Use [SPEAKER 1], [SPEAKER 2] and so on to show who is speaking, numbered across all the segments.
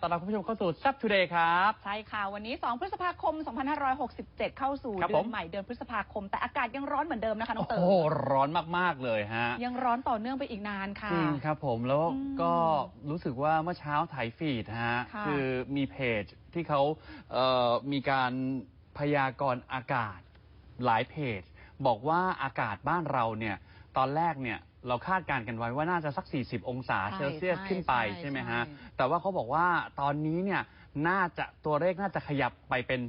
[SPEAKER 1] ต้อนรับคุณผู้ชมเข้าสู่ s ั p Today ครับ
[SPEAKER 2] ใช่ค่ะ วันนี้ 2 พฤษภาคม 2567 เข้าสู่
[SPEAKER 1] ครับ
[SPEAKER 2] เดื
[SPEAKER 1] ผ
[SPEAKER 2] อน
[SPEAKER 1] ม
[SPEAKER 2] ใหม่เดือนพฤษภาคม แต่อากาศยังร้อนเหมือนเดิมนะคะน้องเต๋
[SPEAKER 1] โอ้โห
[SPEAKER 2] อ
[SPEAKER 1] ร้อนมาก ๆ เลยฮะ
[SPEAKER 2] ยังร้อนต่อเนื่องไปอีกนานค่ะ
[SPEAKER 1] จริงครับผมแล้ว
[SPEAKER 2] อืม
[SPEAKER 1] ก็รู้สึกว่าเมื่อเช้าถ่ายฟีดฮะ
[SPEAKER 2] ค่ะ
[SPEAKER 1] อมีเพจที่เขาเอ่อมีการพยากรณ์อากาศหลายเพจ บอกว่าอากาศบ้านเราเนี่ยตอนแรกเนี่ย เราคาดการณ์กันไว้ว่าน่าจะสัก 40 องศา
[SPEAKER 2] ใช่
[SPEAKER 1] เซลเซียส
[SPEAKER 2] ใช่
[SPEAKER 1] ขึ้นไป
[SPEAKER 2] ใช่
[SPEAKER 1] ใช่ไหมฮะ
[SPEAKER 2] ใช่
[SPEAKER 1] แต่ว่าเขาบอกว่าตอนนี้เนี่ยน่าจะตัวเลขน่าจะขยับไปเป็น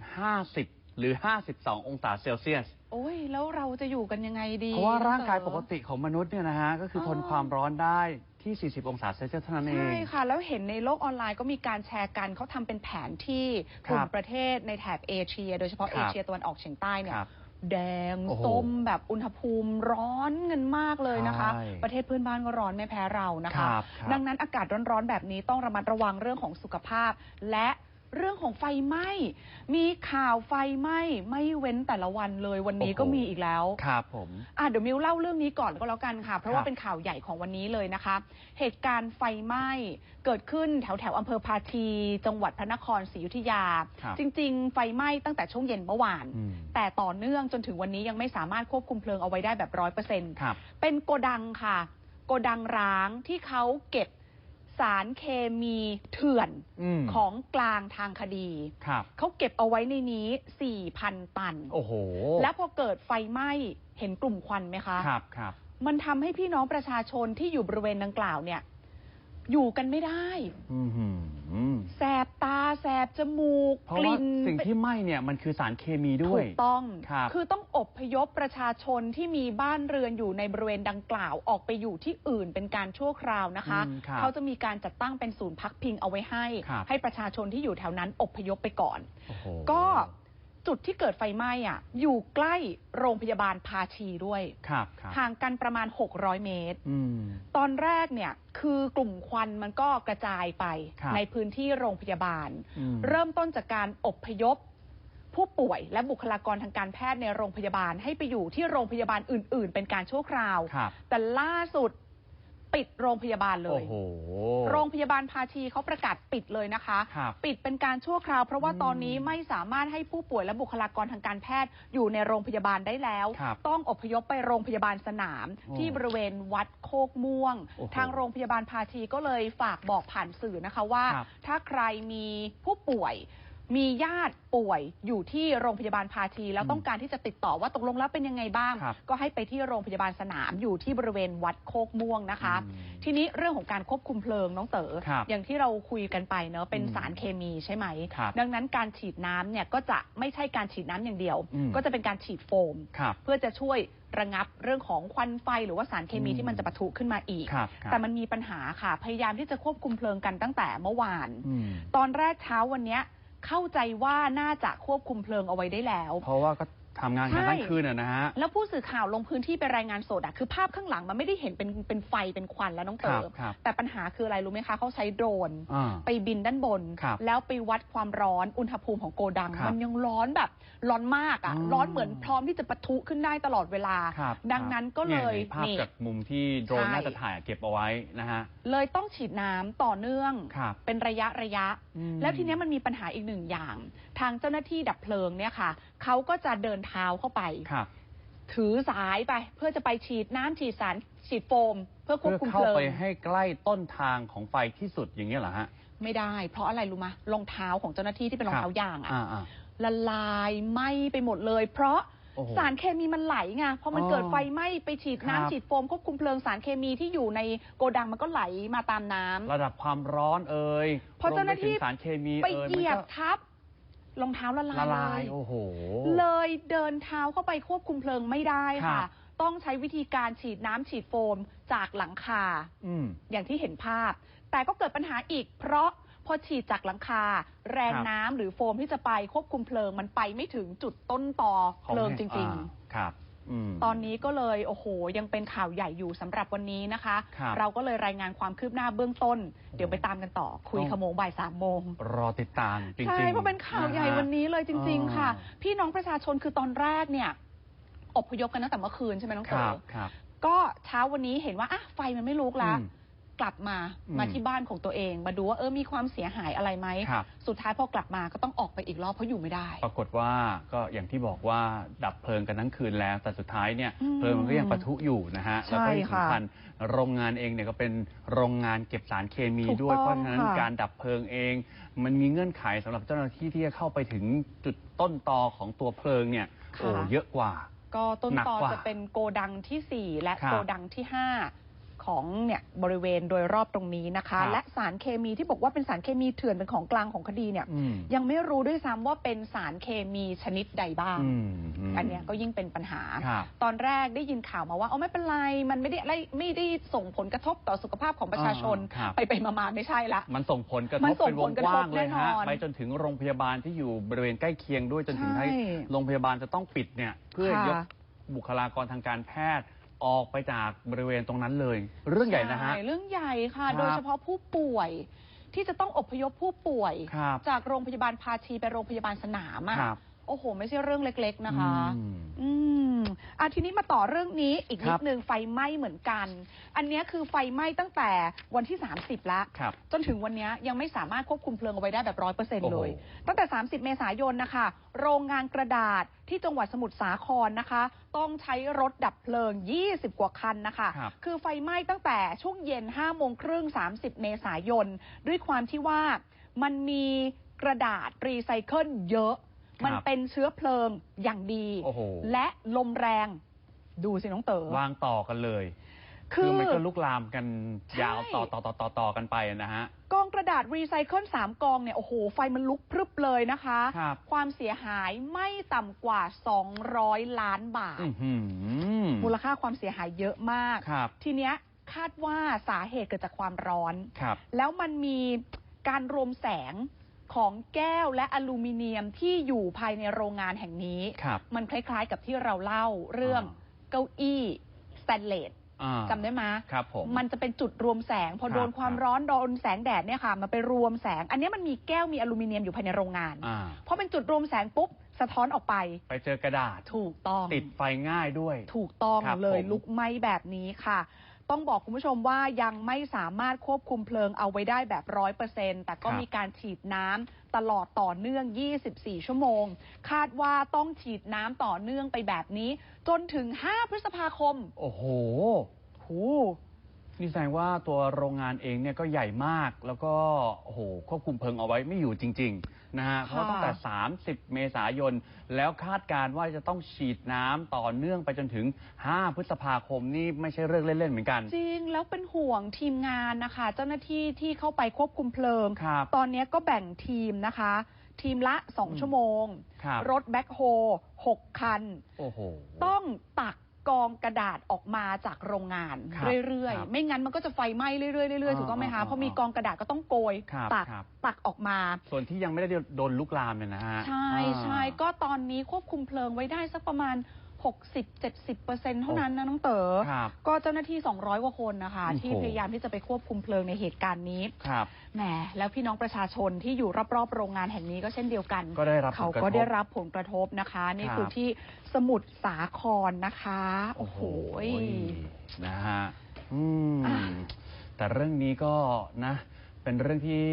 [SPEAKER 1] 50 หรือ 52 องศาเซลเซียส
[SPEAKER 2] โอ้ยแล้วเราจะอยู่กันยังไงดี
[SPEAKER 1] เพราะว่าร่างกาย
[SPEAKER 2] น้
[SPEAKER 1] ป
[SPEAKER 2] องเต๋อ
[SPEAKER 1] กติของมนุษย์เนี่ยนะฮะก็คือทน
[SPEAKER 2] อ๋อ
[SPEAKER 1] ความร้อนได้ที่ 40 องศาเซลเซียสเท่านั้นเอง
[SPEAKER 2] ใช่ค่ะ แล้วเห็นในโลกออนไลน์ก็มีการแชร์กันเขาทำเป็นแผนที่กลุ่
[SPEAKER 1] ค
[SPEAKER 2] ม
[SPEAKER 1] รับ
[SPEAKER 2] ประเทศในแถบเอเชีย โดยเฉพาะ
[SPEAKER 1] ค
[SPEAKER 2] เอ
[SPEAKER 1] รับ
[SPEAKER 2] เชียตะวันออกเฉียงใต้เนี่ย
[SPEAKER 1] ครับ
[SPEAKER 2] แดง
[SPEAKER 1] โอ้โห
[SPEAKER 2] ส้มแบบอุณหภูมิร้อนเงินมากเลยนะคะ
[SPEAKER 1] ใช่
[SPEAKER 2] ประเทศเพื่อนบ้านก็ร้อนไม่แพ้เรานะคะ
[SPEAKER 1] ครับครับ
[SPEAKER 2] ดังนั้นอากาศร้อนๆแบบนี้ต้องระมัดระวังเรื่องของสุขภาพ และ เรื่องของไฟไหม้ มีข่าวไฟไหม้ไม่เว้นแต่ละวันเลย วันนี้ก็มีอีกแล้ว
[SPEAKER 1] ครับผม
[SPEAKER 2] อะเดี๋ยวมิวเล่าเรื่องนี้ก่อนก็แล้วกันค่ะ เพราะ
[SPEAKER 1] ครั
[SPEAKER 2] ว่า
[SPEAKER 1] บ
[SPEAKER 2] เป็นข่าวใหญ่ของวันนี้เลยนะคะ เหตุการณ์ไฟไหม้เกิดขึ้นแถวแถวๆอำเภอพาชี จังหวัดพระนครศรีอยุธยา
[SPEAKER 1] ครับ
[SPEAKER 2] จริง ๆ ไฟไหม้ตั้งแต่ช่วงเย็นเมื่อวาน
[SPEAKER 1] อืม
[SPEAKER 2] แต่ต่อเนื่องจนถึงวันนี้ยังไม่สามารถควบคุมเพลิงเอาไว้ได้แบบร้อยเปอร์เซ็นต์
[SPEAKER 1] ครับ
[SPEAKER 2] เป็นโกดังค่ะ โกดังร้างที่เขาเก็บ สารเคมีเถื่อน
[SPEAKER 1] อืม
[SPEAKER 2] ของกลางทางคดี
[SPEAKER 1] ครับ
[SPEAKER 2] เขาเก็บเอาไว้ในนี้ 4,000 ตัน
[SPEAKER 1] โอ้โห
[SPEAKER 2] แล้วพอเกิดไฟไหม้เห็นกลุ่มควันไหมคะ
[SPEAKER 1] ครับครับ
[SPEAKER 2] มันทำให้พี่น้องประชาชนที่อยู่บริเวณดังกล่าวเนี่ย อยู่กันไม่ได้
[SPEAKER 1] อืมหืม
[SPEAKER 2] แสบตาแสบจมูก
[SPEAKER 1] เพราะ
[SPEAKER 2] ก
[SPEAKER 1] ว่า
[SPEAKER 2] ลิ่น
[SPEAKER 1] สิ่งที่ไหม้เนี่ยมันคือสารเคมีด้ว
[SPEAKER 2] ถู
[SPEAKER 1] ย
[SPEAKER 2] กต้อง
[SPEAKER 1] ครับ
[SPEAKER 2] อต้องอบพยพประชาชนที่มีบ้านเรือนอยู่ในบริเวณดังกล่าวออกไปอยู่ที่อื่นเป็นการชั่วคราวนะคะ
[SPEAKER 1] อืมครับ
[SPEAKER 2] เขาจะมีการจัดตั้งเป็นศูนย์พักพิงเอาไว้ให้
[SPEAKER 1] ครับ
[SPEAKER 2] ให้ประชาชนที่อยู่แถวนั้นอบพยพไปก่อน
[SPEAKER 1] โอ้โห
[SPEAKER 2] ก็ จุดที่เกิดไฟไหม้อะอยู่ใกล้โรงพยาบาลภาชีด้วย
[SPEAKER 1] ครับครับ
[SPEAKER 2] ห่างกันประมาณ 600 เมตร
[SPEAKER 1] อืม
[SPEAKER 2] ตอนแรกเนี่ยคือกลุ่มควันมันก็กระจายไป
[SPEAKER 1] ครับ
[SPEAKER 2] ในพื้นที่โรงพยาบาล
[SPEAKER 1] อืม
[SPEAKER 2] เริ่มต้นจากการอบพยพผู้ป่วยและบุคลากรทางการแพทย์ในโรงพยาบาลให้ไปอยู่ที่โรงพยาบาลอื่น ๆ เป็นการชั่วคราว
[SPEAKER 1] ครับ
[SPEAKER 2] แต่ล่าสุด ปิดโรงพยาบาลเล
[SPEAKER 1] โอ้
[SPEAKER 2] ย
[SPEAKER 1] โห
[SPEAKER 2] โรงพยาบาลภาชีเขาประกาศปิดเลยนะคะ
[SPEAKER 1] ครับ
[SPEAKER 2] ปิดเป็นการชั่วคราวเพราะว่า
[SPEAKER 1] อืม
[SPEAKER 2] ตอนนี้ไม่สามารถให้ผู้ป่วยและบุคลากรทางการแพทย์อยู่ในโรงพยาบาลได้แล้ว
[SPEAKER 1] ครับ
[SPEAKER 2] ต้องอพยพไปโรงพยาบาลสนาม
[SPEAKER 1] โอ้
[SPEAKER 2] ที่บริเวณวัดโคกม่วง
[SPEAKER 1] โอ้โห
[SPEAKER 2] ทางโรงพยาบาลภาชีก็เลยฝากบอกผ่านสื่อนะคะว่า
[SPEAKER 1] ครับ
[SPEAKER 2] ถ้าใครมีผู้ป่วย มีญาติป่วยอยู่ที่โรงพยาบาลภาชีแล้ว
[SPEAKER 1] อืม
[SPEAKER 2] ต้องการที่จะติดต่อว่าตกลงแล้วเป็นยังไงบ้าง
[SPEAKER 1] ครับ
[SPEAKER 2] ก็ให้ไปที่โรงพยาบาลสนามอยู่ที่บริเวณวัดโคกม่วงนะคะ
[SPEAKER 1] อืม
[SPEAKER 2] ทีนี้เรื่องของการควบคุมเพลิงน้องเต๋อ
[SPEAKER 1] ครับ
[SPEAKER 2] อย่างที่เราคุยกันไปเนอะเป็น
[SPEAKER 1] อืม
[SPEAKER 2] สารเคมีใช่ไหม
[SPEAKER 1] ครับ
[SPEAKER 2] ดังนั้นการฉีดน้ำเนี่ยก็จะไม่ใช่การฉีดน้ำอย่างเดียว
[SPEAKER 1] อืม
[SPEAKER 2] ก็จะเป็นการฉีดโฟม
[SPEAKER 1] ครับ
[SPEAKER 2] เพื่อจะช่วยระงับเรื่องของควันไฟหรือว่าสารเคมี
[SPEAKER 1] อืม
[SPEAKER 2] ที่มันจะปะทุขึ้นมาอีก
[SPEAKER 1] ครับครับ
[SPEAKER 2] แต่มันมีปัญหาค่ะ พยายามที่จะควบคุมเพลิงกันตั้งแต่เมื่อวาน
[SPEAKER 1] อืม
[SPEAKER 2] ตอนแรกเช้าวันเนี้ย เข้าใจว่าน่าจะควบคุมเพลิงเอาไว้ได้แล้ว
[SPEAKER 1] เพราะว่าก็ ทำงานกัน
[SPEAKER 2] ใช่
[SPEAKER 1] ทั้งคืนอะนะฮะ
[SPEAKER 2] แล้วผู้สื่อข่าวลงพื้นที่ไปรายงานสดอะคือภาพข้างหลังมันไม่ได้เห็นเป็นเป็นไฟเป็นควันแล้วน้องเต๋อ
[SPEAKER 1] ครับครับ
[SPEAKER 2] แต่ปัญหาคืออะไรรู้ไหมคะเขาใช้โดรน
[SPEAKER 1] อ่า
[SPEAKER 2] ไปบินด้านบน
[SPEAKER 1] ครับ
[SPEAKER 2] แล้วไปวัดความร้อนอุณหภูมิของโกดัง
[SPEAKER 1] ครับ
[SPEAKER 2] มันยังร้อนแบบร้อนมากอะ่ะ
[SPEAKER 1] อ๋อ
[SPEAKER 2] ร้อนเหมือนพร้อมที่จะปะทุขึ้นได้ตลอดเวลา
[SPEAKER 1] ครับ
[SPEAKER 2] ดังนั้นก็เลย
[SPEAKER 1] นี่ในภาพ
[SPEAKER 2] นี่
[SPEAKER 1] จากมุมที่โดรน
[SPEAKER 2] ใช่
[SPEAKER 1] น่าจะถ่ายเก็บเอาไว้นะฮะ
[SPEAKER 2] เลยต้องฉีดน้ำต่อเนื่อง
[SPEAKER 1] ครับ
[SPEAKER 2] เป็นระยะระยะ
[SPEAKER 1] อืม
[SPEAKER 2] แล้วทีเนี้ยมันมีปัญหาอีกหนึ่งอย่าง ทางเจ้าหน้าที่ดับเพลิงเนี่ยค่ะเขาก็จะเดินเท้าเข้าไป
[SPEAKER 1] ครับ
[SPEAKER 2] ถือสายไปเพื่อจะไปฉีดน้ำฉีดสารฉีดโฟม เพื่อควบ
[SPEAKER 1] เพื่อ
[SPEAKER 2] คุม
[SPEAKER 1] เข้า
[SPEAKER 2] เพลิง
[SPEAKER 1] ไปให้ใกล้ต้นทางของไฟที่สุดอย่างเงี้ยเหรอฮะ
[SPEAKER 2] ไม่ได้ เพราะอะไรรู้มะรองเท้าของเจ้าหน้าที่ที่เป็นรองเท้ายางอะ
[SPEAKER 1] อ่าอ่า
[SPEAKER 2] ละลายไหม้ไปหมดเลย เพราะ
[SPEAKER 1] โอ้โห
[SPEAKER 2] สารเคมีมันไหลไงพอมัน
[SPEAKER 1] อ๋อ
[SPEAKER 2] เกิดไฟไหม้ไปฉีด
[SPEAKER 1] ครับ
[SPEAKER 2] น้ำฉีดโฟมควบคุมเพลิงสารเคมีที่อยู่ในโกดังมันก็ไหลมาตามน้ำ
[SPEAKER 1] ระดับความร้อนเอ่ย
[SPEAKER 2] พอเจ้าหน้าที่
[SPEAKER 1] รวมไปถึงสารเคมี
[SPEAKER 2] ไป
[SPEAKER 1] เอ่ย
[SPEAKER 2] เหยียบ
[SPEAKER 1] มัน
[SPEAKER 2] ทับ รองเท้าละ
[SPEAKER 1] ก็
[SPEAKER 2] ลาย
[SPEAKER 1] ละลาย
[SPEAKER 2] เลย
[SPEAKER 1] โอ้โห
[SPEAKER 2] เลยเดินเท้าเข้าไปควบคุมเพลิงไม่ได้
[SPEAKER 1] ครั
[SPEAKER 2] ค่ะ
[SPEAKER 1] บ
[SPEAKER 2] ต้องใช้วิธีการฉีดน้ำฉีดโฟมจากหลังคา
[SPEAKER 1] อืม
[SPEAKER 2] อย่างที่เห็นภาพ แต่ก็เกิดปัญหาอีก เพราะพอฉีดจากหลังคา แรง
[SPEAKER 1] ครับ
[SPEAKER 2] น้ำหรือโฟมที่จะไปควบคุมเพลิงมันไปไม่ถึงจุดต้นตอเพลิงจริง
[SPEAKER 1] อ่าครับอืม
[SPEAKER 2] ๆ ตอนนี้ก็เลยโอ้โหยังเป็นข่าวใหญ่อยู่สำหรับวันนี้นะคะ
[SPEAKER 1] ครับ
[SPEAKER 2] เราก็เลยรายงานความคืบหน้าเบื้องต้น เดี๋ยวไปตามกันต่อ คุย
[SPEAKER 1] ต้อง
[SPEAKER 2] ขโมงบ่ายสามโมง
[SPEAKER 1] รอติดตามจริงๆ
[SPEAKER 2] ใช่เพราะเป็นข่าวใหญ่ะ
[SPEAKER 1] ฮะ
[SPEAKER 2] วันนี้เลยจริง ๆ ค่ะ
[SPEAKER 1] อ๋อ
[SPEAKER 2] พี่น้องประชาชนคือตอนแรกเนี่ยอพยพกันตั้งแต่เมื่อคืนใช่ไหมน้อง
[SPEAKER 1] ค
[SPEAKER 2] เต๋
[SPEAKER 1] รั
[SPEAKER 2] อบ
[SPEAKER 1] ครับ
[SPEAKER 2] ก็เช้าวันนี้เห็นว่าอะไฟมันไม่ลุกแล้ว
[SPEAKER 1] อืม
[SPEAKER 2] กลับมา
[SPEAKER 1] อืม
[SPEAKER 2] มาที่บ้านของตัวเอง มาดูว่าเออมีความเสียหายอะไรไหม
[SPEAKER 1] ครับ
[SPEAKER 2] สุดท้ายพอกลับมาก็ต้องออกไปอีกรอบเพราะอยู่ไม่ได้
[SPEAKER 1] ปรากฏว่าก็อย่างที่บอกว่าดับเพลิงกันทั้งคืนแล้ว แต่สุดท้ายเนี่ย
[SPEAKER 2] อืม
[SPEAKER 1] เพลิงมันก็ยังปะทุอยู่นะฮะ
[SPEAKER 2] ใช่
[SPEAKER 1] แล้วก็ที่
[SPEAKER 2] ค่ะ
[SPEAKER 1] สำคัญโรงงานเองเนี่ยก็เป็นโรงงานเก็บสารเคมี
[SPEAKER 2] ถูก
[SPEAKER 1] ด้วย
[SPEAKER 2] ต้อง
[SPEAKER 1] เพราะฉะนั้น
[SPEAKER 2] ค่ะ
[SPEAKER 1] การดับเพลิงเอง มันมีเงื่อนไขสำหรับเจ้าหน้าที่ที่จะเข้าไปถึงจุดต้นตอของตัวเพลิงเนี่ยโอ้เยอะกว่า
[SPEAKER 2] ก็ต้น
[SPEAKER 1] หนัก
[SPEAKER 2] ตอก
[SPEAKER 1] ว่า
[SPEAKER 2] จะเป็นโกดังทีสี่ 4 และ
[SPEAKER 1] ครับ
[SPEAKER 2] โกดังที่ 5 ของเนี่ยบริเวณโดยรอบตรงนี้นะคะ
[SPEAKER 1] ครับ
[SPEAKER 2] และสารเคมีที่บอกว่าเป็นสารเคมีเถื่อนเป็นของกลางของคดีเนี่ย
[SPEAKER 1] อืม
[SPEAKER 2] ยังไม่รู้ด้วยซ้ำว่าเป็นสารเคมีชนิดใดบ้าง
[SPEAKER 1] อืมม
[SPEAKER 2] อันเนี้ยก็ยิ่งเป็นปัญหา
[SPEAKER 1] ครับ
[SPEAKER 2] ตอนแรกได้ยินข่าวมาว่าเอาไม่เป็นไรมันไม่ได้อะไรไม่ได้ส่งผลกระทบต่อสุขภาพของประชาชน
[SPEAKER 1] อ่าครับ
[SPEAKER 2] ไปไปมามาไม่ใช่ละ
[SPEAKER 1] มันส่งผลกระท
[SPEAKER 2] มัน
[SPEAKER 1] บ
[SPEAKER 2] ส่ง
[SPEAKER 1] เป็นว
[SPEAKER 2] ผ
[SPEAKER 1] ง
[SPEAKER 2] ลกระ
[SPEAKER 1] ก
[SPEAKER 2] ทบ
[SPEAKER 1] ว้างเลย
[SPEAKER 2] แน่น
[SPEAKER 1] ฮะ
[SPEAKER 2] อน
[SPEAKER 1] ไปจนถึงโรงพยาบาลที่อยู่บริเวณใกล้เคียงด้วยจนถึง
[SPEAKER 2] ใช่
[SPEAKER 1] ให้โรงพยาบาลจะต้องปิดเนี่ยเพื่อ
[SPEAKER 2] ค่ะ
[SPEAKER 1] ยกบุคลากรทางการแพทย์ ออกไปจากบริเวณตรงนั้นเลย เรื่องใหญ่นะฮะ
[SPEAKER 2] ช่เรื่องใหญ่ค่ะ
[SPEAKER 1] ครับ
[SPEAKER 2] โดยเฉพาะผู้ป่วย ที่จะต้องอพยพผู้ป่วย
[SPEAKER 1] ครับ
[SPEAKER 2] จากโรงพยาบาลภาชีไปโรงพยาบาลสนามอะ
[SPEAKER 1] ครับ
[SPEAKER 2] โอ้โห ไม่ใช่เรื่องเล็ก ๆ นะคะ
[SPEAKER 1] อืม
[SPEAKER 2] อืมอะทีนี้มาต่อเรื่องนี้อีก
[SPEAKER 1] ค
[SPEAKER 2] นิ
[SPEAKER 1] รั
[SPEAKER 2] ด
[SPEAKER 1] บ
[SPEAKER 2] นึงไฟไหม้เหมือนกัน อันเนี้ยคือไฟไหม้ตั้งแต่วันที่ 30 แล้ว
[SPEAKER 1] ครับ
[SPEAKER 2] จนถึงวันเนี้ยยังไม่สามารถควบคุมเพลิงเอาไว้ได้แบบร้อยเปอร์เซ็นต์
[SPEAKER 1] โอ้โห
[SPEAKER 2] เลย ตั้งแต่ 30 เมษายนนะคะ โรงงานกระดาษที่จังหวัดสมุทรสาครนะคะ ต้องใช้รถดับเพลิง 20 กว่าคันนะคะ
[SPEAKER 1] ครับ
[SPEAKER 2] คือไฟไหม้ตั้งแต่ช่วงเย็น5โมงครึ่ง 30 เมษายน ด้วยความที่ว่ามันมีกระดาษรีไซเคิลเยอะ มันเป็นเชื้อเพลิงอย่างดี
[SPEAKER 1] โอ้โห
[SPEAKER 2] และลมแรงดูสิน้องเต๋อ
[SPEAKER 1] วางต่อกันเลย
[SPEAKER 2] คื
[SPEAKER 1] คือ
[SPEAKER 2] อ
[SPEAKER 1] มันก็ลุกลามกัน
[SPEAKER 2] ใช่
[SPEAKER 1] ยาวต่อต่อต่อต่อต่อกันไปนะฮะ
[SPEAKER 2] กองกระดาษรีไซเคิลสามกองเนี่ยโอ้โห ไฟมันลุกพรึบเลยนะคะ
[SPEAKER 1] ครับ
[SPEAKER 2] ความเสียหายไม่ต่ำกว่า 200 ล้านบาท
[SPEAKER 1] อื้อหือ
[SPEAKER 2] มูลค่าความเสียหายเยอะมาก
[SPEAKER 1] ครับ
[SPEAKER 2] ทีเนี้ยคาดว่าสาเหตุเกิดจากความร้อน
[SPEAKER 1] ครับ
[SPEAKER 2] แล้วมันมีการรวมแสง ของแก้วและอลูมิเนียมที่อยู่ภายในโรงงานแห่งนี้
[SPEAKER 1] ครับ
[SPEAKER 2] มันคล้ายๆกับที่เราเล่าเรื่อง
[SPEAKER 1] อ่า
[SPEAKER 2] เก้าอี้สแตนเลส
[SPEAKER 1] อ่า
[SPEAKER 2] จำได้ไหม
[SPEAKER 1] ครับผม
[SPEAKER 2] มันจะเป็นจุดรวมแสง พอ
[SPEAKER 1] ครับ
[SPEAKER 2] โดนความ
[SPEAKER 1] ครับ
[SPEAKER 2] ร้อนโดนแสงแดดเนี่ยค่ะ มันไปรวมแสง อันเนี้ยมันมีแก้วมีอลูมิเนียมอยู่ภายในโรงงาน
[SPEAKER 1] อ่า
[SPEAKER 2] พอเป็นจุดรวมแสงปุ๊บสะท้อนออกไป
[SPEAKER 1] ไปเจอกระดาษ
[SPEAKER 2] ถูกต้อง
[SPEAKER 1] ติดไฟง่ายด้วย
[SPEAKER 2] ถูกต้อง
[SPEAKER 1] ครับ
[SPEAKER 2] เลย
[SPEAKER 1] ผม
[SPEAKER 2] ลุกไหม้แบบนี้ค่ะ ต้องบอกคุณผู้ชมว่ายังไม่สามารถควบคุมเพลิงเอาไว้ได้แบบร้อยเปอร์เซ็นแต่ก็มีการฉีดน้ำตลอดต่อเนื่อง 24 ชั่วโมง คาดว่าต้องฉีดน้ำต่อเนื่องไปแบบนี้ จนถึง 5 พฤษภาคม
[SPEAKER 1] โอ้โห
[SPEAKER 2] หู
[SPEAKER 1] นี่แสดงว่าตัวโรงงานเองเนี่ยก็ใหญ่มาก แล้วก็โอ้โหควบคุมเพลิงเอาไว้ไม่อยู่จริง ๆ นะฮะเพราะตั้งแต่ 30 เมษายน แล้วคาดการณ์ว่าจะต้องฉีดน้ำต่อเนื่องไปจนถึง 5 พฤษภาคมนี่ไม่ใช่เรื่องเล่น ๆ เหมือนกัน
[SPEAKER 2] จริง แล้วเป็นห่วงทีมงานนะคะ เจ้าหน้าที่ที่เข้าไปควบคุมเพลิง
[SPEAKER 1] ครับ
[SPEAKER 2] ตอนนี้ก็แบ่งทีมนะคะ ทีมละ
[SPEAKER 1] อืม
[SPEAKER 2] 2 ชั่วโมง
[SPEAKER 1] ครับ
[SPEAKER 2] รถแบ็คโฮ6คัน
[SPEAKER 1] โอ้โห
[SPEAKER 2] ต้องตัก กองกระดาษออกมาจากโรงงาน
[SPEAKER 1] ครับ
[SPEAKER 2] เรื่อย
[SPEAKER 1] ครับ
[SPEAKER 2] ๆไม่งั้นมันก็จะไฟไหม้เรื่อยๆเรื่อยๆถูกต้องไหมคะ
[SPEAKER 1] อ่า
[SPEAKER 2] เพราะมีกองกระดาษก็ต้องโกย
[SPEAKER 1] ครับ
[SPEAKER 2] ตัก
[SPEAKER 1] ครับ
[SPEAKER 2] ตักออกมา
[SPEAKER 1] ส่วนที่ยังไม่ได้โดนลุกลามเนี่ยนะฮะ
[SPEAKER 2] ใช่
[SPEAKER 1] อ่า
[SPEAKER 2] ใช่ก็ตอนนี้ควบคุมเพลิงไว้ได้สักประมาณ 60-70%เท่านั้นนะน้องเต๋อ
[SPEAKER 1] ครับ
[SPEAKER 2] ก็เจ้าหน้าที่ 200 กว่าคนนะคะ
[SPEAKER 1] โอ้โห
[SPEAKER 2] ที่พยายามที่จะไปควบคุมเพลิงในเหตุการณ์นี้
[SPEAKER 1] ครับ
[SPEAKER 2] แหม แล้วพี่น้องประชาชนที่อยู่รอบๆ โรงงานแห่งนี้ก็เช่นเดียวกัน
[SPEAKER 1] ก็ได้รับผ
[SPEAKER 2] เขา
[SPEAKER 1] ลกระทบ
[SPEAKER 2] ก็ได้รับผลกระทบนะคะ นี่
[SPEAKER 1] ครับ
[SPEAKER 2] คือที่สมุทรสาครนะคะ โอ้โห
[SPEAKER 1] นะฮะ อืม
[SPEAKER 2] อะ
[SPEAKER 1] แต่เรื่องนี้ก็นะ เป็นเรื่องที่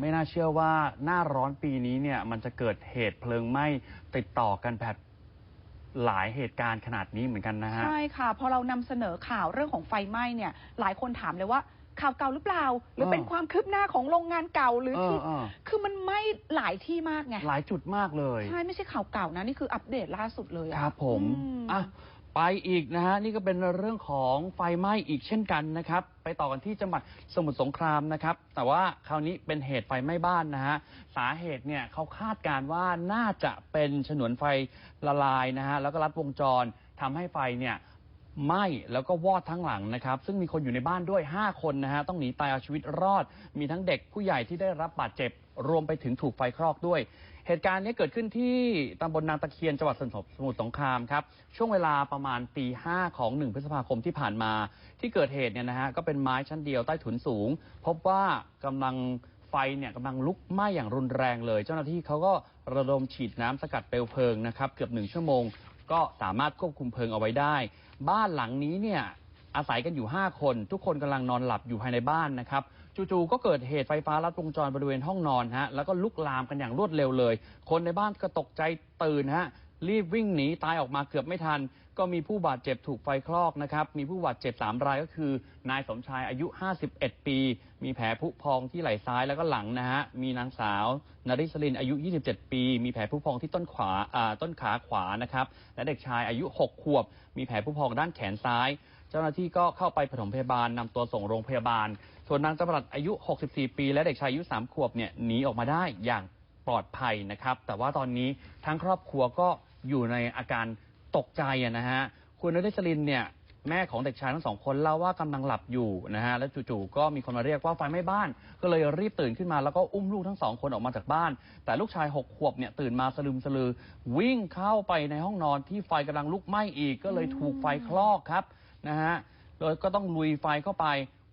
[SPEAKER 1] ไม่น่าเชื่อว่าหน้าร้อนปีนี้เนี่ย มันจะเกิดเหตุเพลิงไหม้ติดต่อกันแบบ หลายเหตุการณ์ขนาดนี้เหมือนกันนะฮะ
[SPEAKER 2] ใช่ค่ะ พอเรานำเสนอข่าวเรื่องของไฟไหม้เนี่ย หลายคนถามเลยว่าข่าวเก่าหรือเปล่า หรือ
[SPEAKER 1] เออ
[SPEAKER 2] เป็นความคืบหน้าของโรงงานเก่าหรือ
[SPEAKER 1] เอ
[SPEAKER 2] ที่
[SPEAKER 1] อเออ
[SPEAKER 2] คือมันไหม้หลายที่มากไง
[SPEAKER 1] หลายจุดมากเลย
[SPEAKER 2] ใช่ไม่ใช่ข่าวเก่านะนี่คืออัปเดตล่าสุดเลยอะ
[SPEAKER 1] ครับผม
[SPEAKER 2] อืม
[SPEAKER 1] อะ ไปอีกนะฮะนี่ก็เป็นเรื่องของไฟไหม้อีกเช่นกันนะครับ ไปต่อกันที่จังหวัดสมุทรสงครามนะครับ แต่ว่าคราวนี้เป็นเหตุไฟไหม้บ้านนะฮะสาเหตุเนี่ยเขาคาดการว่าน่าจะเป็นฉนวนไฟละลายนะฮะแล้วก็ลัดวงจรทำให้ไฟเนี่ย ไหม้แล้วก็วอดทั้งหลังนะครับ ซึ่งมีคนอยู่ในบ้านด้วย 5 คนนะฮะต้องหนีตายเอาชีวิตรอด มีทั้งเด็กผู้ใหญ่ที่ได้รับบาดเจ็บ รวมไปถึงถูกไฟคลอกด้วย เหตุการณ์นี้เกิดขึ้นที่ตำบลนางตะเคียนจังหวัดสมุทรสงครามครับ ช่วงเวลาประมาณตีห้าของหนึ่งพฤษภาคมที่ผ่านมา ที่เกิดเหตุเนี่ยนะฮะก็เป็นไม้ชั้นเดียวใต้ถุนสูง พบว่ากำลังไฟเนี่ยกำลังลุกไหม้อย่างรุนแรงเลย เจ้าหน้าที่เขาก็ระดมฉีดน้ำสกัดเปลวเพลิงนะครับ เกือบหนึ่งชั่วโมง ก็สามารถควบคุมเพลิงเอาไว้ได้ บ้านหลังนี้เนี่ยอาศัยกันอยู่ 5 คน ทุกคนกำลังนอนหลับอยู่ภายในบ้านนะครับจู่ๆก็เกิดเหตุไฟฟ้าลัดวงจรบริเวณห้องนอนฮะแล้วก็ลุกลามกันอย่างรวดเร็วเลย คนในบ้านก็ตกใจตื่นฮะรีบวิ่งหนีตายออกมาเกือบไม่ทัน ก็มีผู้บาดเจ็บถูกไฟคลอกนะครับ มีผู้บาดเจ็บ 3 รายก็คือ นายสมชายอายุ 51 ปี มีแผลผุพองที่ไหล่ซ้ายแล้วก็หลังนะฮะ มีนางสาวนาริสลินอายุ 27 ปี มีแผลผุพองที่ต้นขวาต้นขาขวานะครับ และเด็กชายอายุ 6 ขวบ มีแผลผุพองด้านแขนซ้าย เจ้าหน้าที่ก็เข้าไปปฐมพยาบาลนำตัวส่งโรงพยาบาล ส่วนนางจำรัดอายุ 64 ปี และเด็กชายอายุ 3 ขวบเนี่ยหนีออกมาได้อย่างปลอดภัยนะครับ แต่ว่าตอนนี้ทั้งครอบครัวก็อยู่ในอาการ ตกใจอะนะฮะ คุณนริศลินเนี่ยแม่ของเด็กชายทั้งสองคนเล่าว่ากำลังหลับอยู่นะฮะแล้วจู่ๆก็มีคนมาเรียกว่าไฟไหม้บ้าน ก็เลยรีบตื่นขึ้นมาแล้วก็อุ้มลูกทั้งสองคนออกมาจากบ้าน แต่ลูกชายหกขวบเนี่ยตื่นมาสลืมสลือ วิ่งเข้าไปในห้องนอนที่ไฟกำลังลุกไหม้อีก ก็เลยถูกไฟคลอกครับนะฮะโดยก็ต้องลุยไฟเข้าไป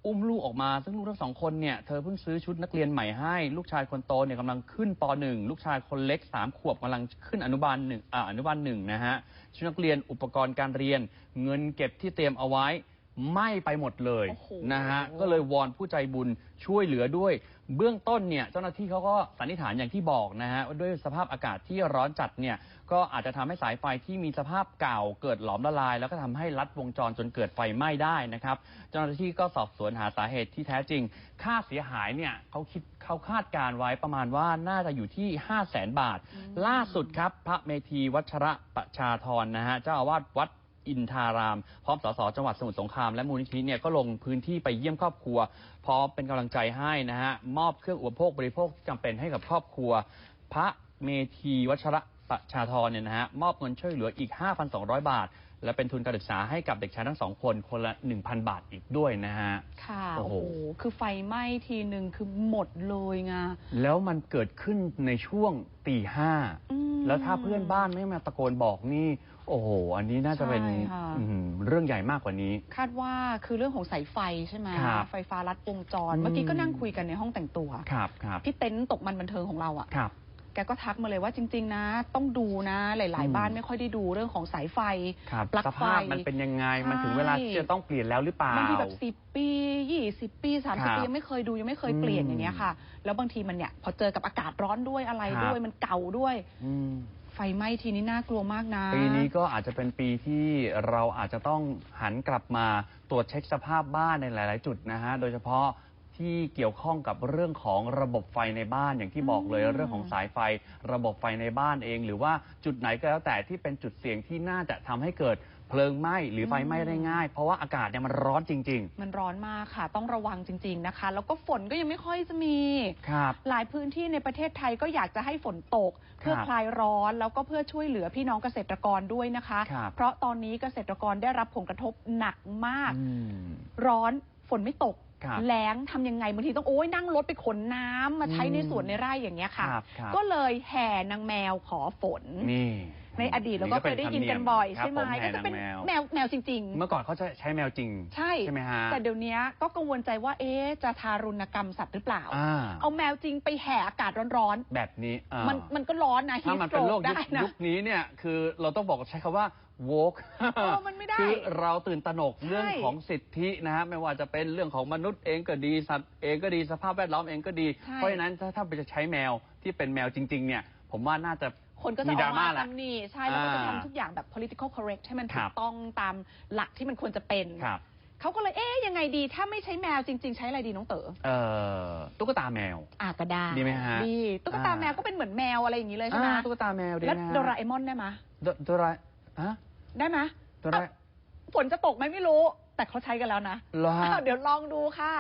[SPEAKER 1] อุ้มลูกออกมา ซึ่งลูกทั้งสองคนเนี่ยเธอเพิ่งซื้อชุดนักเรียนใหม่ให้ ลูกชายคนโตเนี่ยกำลังขึ้นปหนึ่งลูกชายคนเล็กสามขวบกำลังขึ้นอนุบาลหนึ่งอ่าอนุบาลหนึ่งนะฮะชุดนักเรียนอุปกรณ์การเรียน เงินเก็บที่เตรียมเอาไว้ไหม้ไปหมดเลย
[SPEAKER 2] โอ้โห
[SPEAKER 1] นะฮะก็เลยวอนผู้ใจบุญช่วยเหลือด้วย เบื้องต้นเนี่ยเจ้าหน้าที่เขาก็สันนิษฐานอย่างที่บอกนะฮะว่าด้วยสภาพอากาศที่ร้อนจัดเนี่ยก็อาจจะทำให้สายไฟที่มีสภาพเก่าเกิดหลอมละลาย แล้วก็ทำให้ลัดวงจรจนเกิดไฟไหม้ได้นะครับ เจ้าหน้าที่ก็สอบสวนหาสาเหตุที่แท้จริง ค่าเสียหายเนี่ยเขาคิดเขาคาดการไว้ประมาณว่าน่าจะอยู่ที่ 5 0 0แสนบาท ล่าสุดครับพระเมธีวัชระประชาธรนะฮะเจ้าอาวาสวัด อินทาราม พร้อมสสจังหวัดสมุทรสงคราม และมูลนิธิเนี่ยก็ลงพื้นที่ไปเยี่ยมครอบครัว พร้อมเป็นกำลังใจให้นะฮะ มอบเครื่องอุปโภคบริโภคที่จำเป็นให้กับครอบครัว พระเมธีวัชระประชาธรเนี่ยนะฮะ มอบเงินช่วยเหลืออีก 5,200 บาท และเป็นทุนการศึกษาให้กับเด็กชายทั้งสองคนคนละ 1,000 บาทอีกด้วยนะฮะ
[SPEAKER 2] ค่ะ
[SPEAKER 1] โอ้
[SPEAKER 2] โอ้
[SPEAKER 1] โห
[SPEAKER 2] โหคือไฟไหม้ทีหนึ่งคือหมดเลยไง
[SPEAKER 1] แล้วมันเกิดขึ้นในช่วงตีห้า
[SPEAKER 2] อืม
[SPEAKER 1] แล้วถ้าเพื่อนบ้านไม่มาตะโกนบอกนี่ โอ้โห อันนี้น่าจะเป็น
[SPEAKER 2] ใช่ค่ะ
[SPEAKER 1] อื้อหือเรื่องใหญ่มากกว่านี้
[SPEAKER 2] คาดว่าคือเรื่องของสายไฟใช่ไหม
[SPEAKER 1] ครับ
[SPEAKER 2] ไฟฟ้ารัดวงจร
[SPEAKER 1] อืม
[SPEAKER 2] เมื่อกี้ก็นั่งคุยกันในห้องแต่งตัว
[SPEAKER 1] ครับครับ
[SPEAKER 2] พี่เต็นท์ตกมันบันเทิงของเราอะ
[SPEAKER 1] ครับ
[SPEAKER 2] แกก็ทักมาเลยว่าจริง ๆ นะ ต้องดูนะ หลาย
[SPEAKER 1] อืม
[SPEAKER 2] ๆบ้านไม่ค่อยได้ดูเรื่องของสายไฟ
[SPEAKER 1] ครับ
[SPEAKER 2] ปลั๊ก
[SPEAKER 1] ส
[SPEAKER 2] ไฟ
[SPEAKER 1] ภาพมันเป็นยังไง มันถึง
[SPEAKER 2] ใช่
[SPEAKER 1] เวลาที่จะต้องเปลี่ยนแล้วหรือเปล่า
[SPEAKER 2] บางทีแบบสิบปียี่สิบปีสาม
[SPEAKER 1] ค
[SPEAKER 2] สิ
[SPEAKER 1] รั
[SPEAKER 2] บ
[SPEAKER 1] บ
[SPEAKER 2] ปียังไม่เคยดูยังไม่เคยเปลี่ยน
[SPEAKER 1] อืม
[SPEAKER 2] อย่างเงี้ยค่ะ แล้วบางทีมันเนี่ยพอเจอกับอากาศร้อนด้วยอะไร
[SPEAKER 1] ครับ
[SPEAKER 2] ด้วยมันเก่าด้วย
[SPEAKER 1] อืม
[SPEAKER 2] ไฟไหม้ทีนี้น่ากลัวมากนะ
[SPEAKER 1] ปีนี้ก็อาจจะเป็นปีที่เราอาจจะต้องหันกลับมาตรวจเช็คสภาพบ้านในหลาย ๆ จุดนะฮะ โดยเฉพาะ ที่เกี่ยวข้องกับเรื่องของระบบไฟในบ้านอย่างที่บอกเลย
[SPEAKER 2] อืม
[SPEAKER 1] เรื่องของสายไฟ ระบบไฟในบ้านเอง หรือว่าจุดไหนก็แล้วแต่ที่เป็นจุดเสี่ยงที่น่าจะทำให้เกิดเพลิงไหม้หรือไฟไหม้ได้ง่าย เพราะว่าอากาศเนี่ยมันร้อนจริง
[SPEAKER 2] มันร้อนมากค่ะ ต้องระวังจริง ๆนะคะ แล้วก็ฝนก็ยังไม่ค่อยจะมี
[SPEAKER 1] ๆ ครับ
[SPEAKER 2] หลายพื้นที่ในประเทศไทยก็อยากจะให้ฝนตก เพื่อคลายร้อนแล้วก็เพื่อช่วยเหลือพี่น้องเกษตรกรด้วยนะคะ
[SPEAKER 1] ครับ
[SPEAKER 2] เพราะตอนนี้เกษตรกรได้รับผลกระทบหนักมาก
[SPEAKER 1] อืม
[SPEAKER 2] ร้อนฝนไม่ตก
[SPEAKER 1] ครับ
[SPEAKER 2] แล้งทำยังไงบางทีต้องโอ้ยนั่งรถไปขนน้ำมาใช้
[SPEAKER 1] อืม
[SPEAKER 2] ในสวนในไร่อย่างเงี้ยค่ะ
[SPEAKER 1] ครับครับ
[SPEAKER 2] ก็เลยแห่นางแมวขอฝน
[SPEAKER 1] นี่
[SPEAKER 2] ในอดีตเราก็เคยได้ยินกันบ่อย
[SPEAKER 1] ครับ
[SPEAKER 2] ใช่ไหม
[SPEAKER 1] ผแห่
[SPEAKER 2] ก็จะเป็นา
[SPEAKER 1] งแมว
[SPEAKER 2] แมวแมวจริง
[SPEAKER 1] เมื่อก่อนเขาจะใช้แมวจริง
[SPEAKER 2] ๆใช่
[SPEAKER 1] ใช่ไหมฮะ
[SPEAKER 2] แต่เดี๋ยวนี้ก็กังวลใจว่าเอ๊ะจะทารุณกรรมสัตว์หรือเปล่า
[SPEAKER 1] อ่า
[SPEAKER 2] เอาแมวจริงไปแห่อากาศร้อน
[SPEAKER 1] แบบนี้อ่า
[SPEAKER 2] ๆมันมันก็ร้อนนะฮี
[SPEAKER 1] ถ้า
[SPEAKER 2] ส
[SPEAKER 1] มัน
[SPEAKER 2] โตร
[SPEAKER 1] เป็นโร
[SPEAKER 2] ก
[SPEAKER 1] คยุ
[SPEAKER 2] ได้
[SPEAKER 1] ค
[SPEAKER 2] นะ
[SPEAKER 1] ยุคนี้เนี่ยคือเราต้องบอกใช้คำว่า woke
[SPEAKER 2] เออมันไม่ได้
[SPEAKER 1] คือเราตื่นตระหนก
[SPEAKER 2] ใช่
[SPEAKER 1] เรื่องของสิทธินะฮะไม่ว่าจะเป็นเรื่องของมนุษย์เองก็ดีสัตว์เองก็ดีสภาพแวดล้อมเองก็ดี
[SPEAKER 2] ใช่
[SPEAKER 1] เพราะฉะนั้นถ้าถ้าไปจะใช้แมวที่เป็นแมวจริง ๆ เนี่ย ผมว่าน่าจะ
[SPEAKER 2] คนก็จะ
[SPEAKER 1] มี
[SPEAKER 2] อ
[SPEAKER 1] ด
[SPEAKER 2] อ
[SPEAKER 1] รากม่า
[SPEAKER 2] มา
[SPEAKER 1] แหละ
[SPEAKER 2] ตำหนิใช่แล้วก็จะ
[SPEAKER 1] อ่า
[SPEAKER 2] ทำทุกอย่างแบบ political correct ให้มัน
[SPEAKER 1] ค
[SPEAKER 2] ถู
[SPEAKER 1] รั
[SPEAKER 2] ก
[SPEAKER 1] บ
[SPEAKER 2] ต้องตามหลักที่มันควรจะเป็น
[SPEAKER 1] ครับ
[SPEAKER 2] เขาก็เลยเอ๊ยยังไงดี ถ้าไม่ใช้แมวจริง ๆ ใช้อะไรดีน้องเต๋อ
[SPEAKER 1] เอ่อตุ๊กตาแมว
[SPEAKER 2] อะก็ได้
[SPEAKER 1] ดีไหมฮะ
[SPEAKER 2] ดีตุ๊กตา
[SPEAKER 1] อ่า
[SPEAKER 2] แมวก็เป็นเหมือนแมวอะไรอย่างนี้เลยใช่ไหม
[SPEAKER 1] อ่าตุ๊กตาแมวดี
[SPEAKER 2] แล้ว
[SPEAKER 1] นะฮะ
[SPEAKER 2] โดราเอมอนได้ไหม
[SPEAKER 1] โดโดราฮะ
[SPEAKER 2] ได้ไหม
[SPEAKER 1] โดรา
[SPEAKER 2] ฝนจะตกไหมไม่รู้ แต่เขาใช้กันแล้วนะ
[SPEAKER 1] เหรอฮะ
[SPEAKER 2] อ้าวเดี๋ยวลองดูค่ะ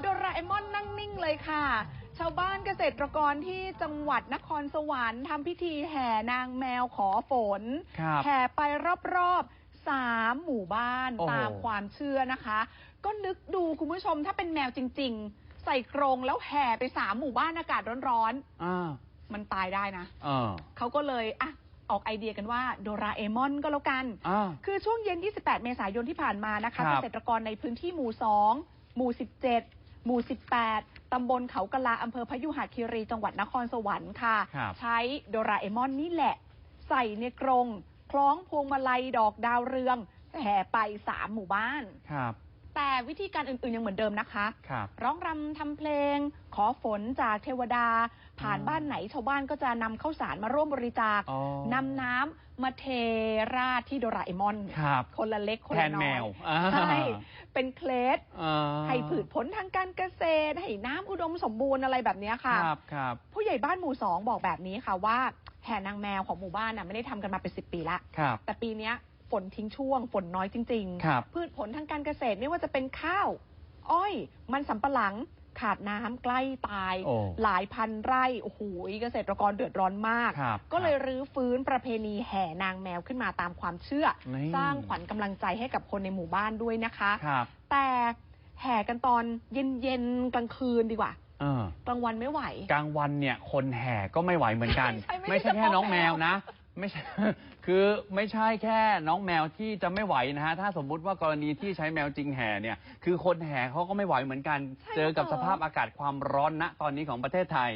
[SPEAKER 2] โดราเอมอนนั่งนิ่งเลยค่ะ ชาวบ้านเกษตรกรที่จังหวัดนครสวรรค์ทำพิธีแห่นางแมวขอฝน
[SPEAKER 1] ครับ
[SPEAKER 2] แห่ไปรอบๆสามหมู่บ้าน
[SPEAKER 1] โอ้โห
[SPEAKER 2] ตามความเชื่อนะคะ ก็นึกดูคุณผู้ชมถ้าเป็นแมวจริงๆ ใส่กรงแล้วแห่ไปสามหมู่บ้านอากาศร้อน
[SPEAKER 1] อ่า
[SPEAKER 2] ๆมันตายได้นะ
[SPEAKER 1] เออ
[SPEAKER 2] เขาก็เลยอะออกไอเดียกันว่าโดราเอมอนก็แล้วกัน
[SPEAKER 1] อ่า
[SPEAKER 2] คือช่วงเย็น 28 เมษายนที่ผ่านมานะคะ
[SPEAKER 1] ครั
[SPEAKER 2] เก
[SPEAKER 1] บ
[SPEAKER 2] ษตรกรในพื้นที่หมู่ 2 หมู่ 17 หมู่ 18 ตำบลเขากะลาอำเภอพยุหคีรีจังหวัดนครสวรรค์ค่ะ
[SPEAKER 1] ครับ
[SPEAKER 2] ใช้โดราเอมอนนี่แหละ ใส่ในกรง คล้องพวงมาลัยดอกดาวเรืองแห่ไปสามหมู่บ้าน
[SPEAKER 1] ครับ
[SPEAKER 2] แต่วิธีการอื่น ๆ ยังเหมือนเดิมนะคะ
[SPEAKER 1] ครับ
[SPEAKER 2] ร้องรำทำเพลง ขอฝนจากเทวดา ผ่าน
[SPEAKER 1] อ๋อ
[SPEAKER 2] บ้านไหนชาวบ้านก็จะนำข้าวสารมาร่วมบริจาค
[SPEAKER 1] อ๋อนำ
[SPEAKER 2] น้ำมาเทราดที่โดราเอมอน
[SPEAKER 1] ครับ
[SPEAKER 2] คนละเล็กคน
[SPEAKER 1] แท
[SPEAKER 2] ละ
[SPEAKER 1] น
[SPEAKER 2] น้
[SPEAKER 1] แม
[SPEAKER 2] อยว
[SPEAKER 1] อ่า
[SPEAKER 2] ใช่เป็นเคล็ด
[SPEAKER 1] อ่า
[SPEAKER 2] ให้ผืชผลทางการเกษตรให้น้ำอุดมสมบูรณ์อะไรแบบเนี้ย
[SPEAKER 1] ค
[SPEAKER 2] ค่ะ
[SPEAKER 1] รับครับ
[SPEAKER 2] ผู้ใหญ่บ้านหมู่สองบอกแบบนี้ค่ะว่าแห่นางแมวของหมู่บ้านน่ะไม่ได้ทำกันมาเป็นสิบปีละ
[SPEAKER 1] ครับ
[SPEAKER 2] แต่ปีเนี้ยฝ นทิ้งช่วง ฝนน้อยจริง
[SPEAKER 1] ครับ
[SPEAKER 2] พืชผลทางการเกษตรไม่ว่าจะเป็นข้าว อ้อย มันสำปะหลังขาดน้ำใกล้ตาย
[SPEAKER 1] โอ้
[SPEAKER 2] หลายพันไร่โอ้โหเกษตรกรเดือดร้อนมาก
[SPEAKER 1] ครับ
[SPEAKER 2] ก็เลยรื้อฟื้นประเพณีแห่นางแมวขึ้นมาตามความเชื่อ
[SPEAKER 1] นี่
[SPEAKER 2] สร้างขวัญกำลังใจให้กับคนในหมู่บ้านด้วยนะคะ
[SPEAKER 1] ครับ
[SPEAKER 2] แต่แห่กันตอนเย็นๆกลางคืนดีกว่า
[SPEAKER 1] เออ
[SPEAKER 2] กลางวันไม่ไหว
[SPEAKER 1] กลางวันเนี่ยคนแห่ก็ไม่ไหวเหมือนกัน
[SPEAKER 2] ใช่ไม่
[SPEAKER 1] ไม่
[SPEAKER 2] ใช่
[SPEAKER 1] ใช่แค่น้อง
[SPEAKER 2] เฉพาะ
[SPEAKER 1] แม
[SPEAKER 2] แม
[SPEAKER 1] ว
[SPEAKER 2] ว
[SPEAKER 1] นะ ไม่ใช่ คือไม่ใช่แค่น้องแมวที่จะไม่ไหวนะฮะ ถ้าสมมุติว่ากรณีที่ใช้แมวจริงแห่เนี่ย คือคนแห่เขาก็ไม่ไหวเหมือนกัน
[SPEAKER 2] ใช่
[SPEAKER 1] เจอกับ
[SPEAKER 2] เหรอ
[SPEAKER 1] สภาพอากาศความร้อนณตอนนี้ของประเทศไทย